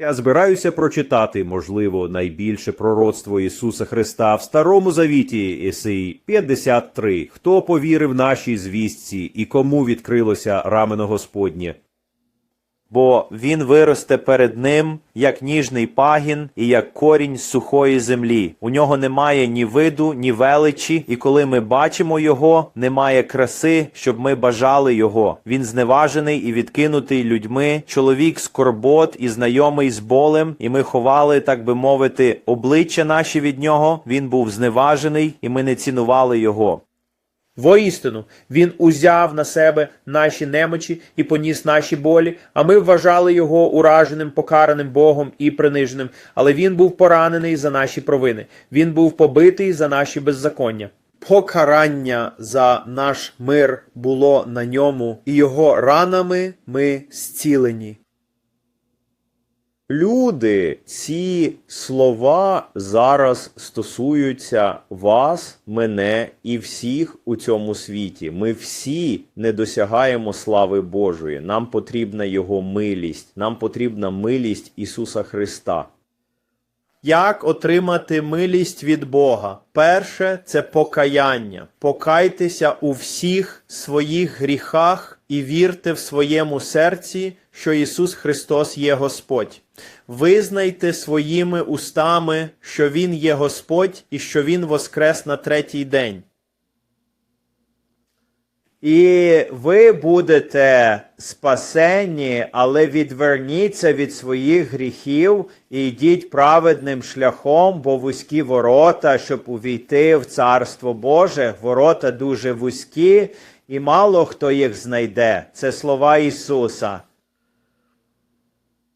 Я збираюся прочитати, можливо, найбільше пророцтво Ісуса Христа в Старому Завіті, Ісеї 53. Хто повірив нашій звістці і кому відкрилося рамено Господнє? Бо він виросте перед ним, як ніжний пагін і як корінь сухої землі. У нього немає ні виду, ні величі, і коли ми бачимо його, немає краси, щоб ми бажали його. Він зневажений і відкинутий людьми, чоловік скорбот і знайомий з болем, і ми ховали, так би мовити, обличчя наші від нього. Він був зневажений, і ми не цінували його. Воістину, він узяв на себе наші немочі і поніс наші болі, а ми вважали його ураженим, покараним Богом і приниженим. Але він був поранений за наші провини, він був побитий за наші беззаконня. Покарання за наш мир було на ньому, і його ранами ми зцілені. Люди, ці слова зараз стосуються вас, мене і всіх у цьому світі. Ми всі не досягаємо слави Божої. Нам потрібна Його милість, нам потрібна милість Ісуса Христа. Як отримати милість від Бога? Перше це покаяння. Покайтеся у всіх своїх гріхах і вірте в своєму серці, що Ісус Христос є Господь. Визнайте своїми устами, що Він є Господь і що Він воскрес на третій день. І ви будете спасені, але відверніться від своїх гріхів і йдіть праведним шляхом, бо вузькі ворота, щоб увійти в Царство Боже. Ворота дуже вузькі, і мало хто їх знайде. Це слова Ісуса.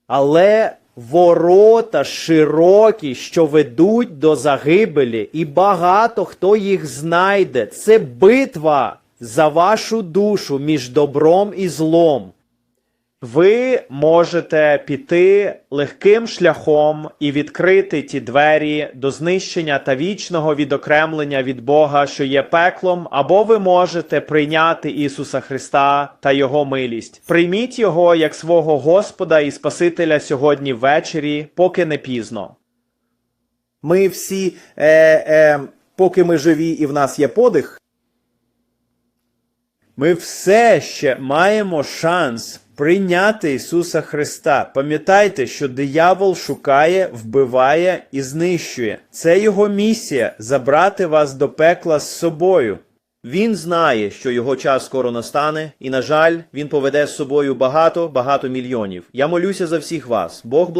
Але ворота широкі, що ведуть до загибелі, і багато хто їх знайде. Це битва за вашу душу між добром і злом. Ви можете піти легким шляхом і відкрити ті двері до знищення та вічного відокремлення від Бога, що є пеклом, або ви можете прийняти Ісуса Христа та Його милість. Прийміть Його як свого Господа і Спасителя сьогодні ввечері, поки не пізно. Ми всі, е, е, поки ми живі і в нас є подих, Ми все ще маємо шанс прийняти Ісуса Христа. Пам'ятайте, що диявол шукає, вбиває і знищує. Це його місія забрати вас до пекла з собою. Він знає, що його час скоро настане, і, на жаль, він поведе з собою багато, багато мільйонів. Я молюся за всіх вас. Бог благословить.